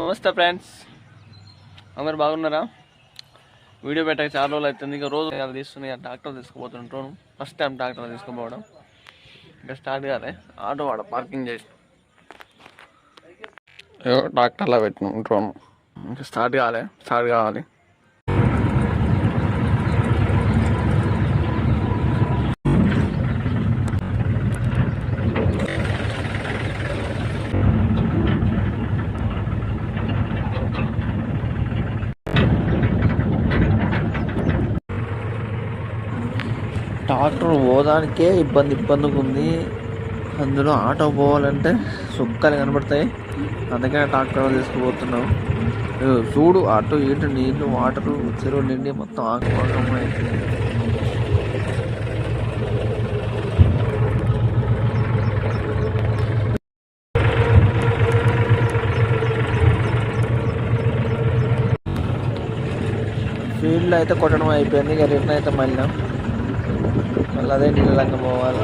నమస్తే ఫ్రెండ్స్. అందరు బాగున్నారా? వీడియో పెట్టక చాలా రోజులు అవుతుంది. ఇంకా రోజు తీసుకుని తీస్తున్నాయి డాక్టర్ తీసుకుపోతుంటాను ఫస్ట్ టైం డాక్టర్ తీసుకుపోవడం. ఇంకా స్టార్ట్ కాలే. ఆటో వాడ పార్కింగ్ చేసి. డాక్టర్లా పెట్టినాం డ్రోన్ ఇంకా స్టార్ట్ కాలే. స్టార్ట్ కావాలి. ట్రాక్టర్ పోదానికే ఇబ్బంది ఇబ్బందిగా ఉంది. అందులో ఆటో పోవాలంటే సుక్కలు కనబడతాయి. అందుకనే ట్రాక్టర్ తీసుకుపోతున్నాం. చూడు అటు ఇటు నీళ్ళు వాటరు చెరువు నిండి మొత్తం ఆకుపాకం అవుతుంది అయితే కొట్టడం అయిపోయింది. ఇక రిటర్న్ అయితే మళ్ళీ. మళ్ళీ అదే నీళ్ళంగా పోవాలి.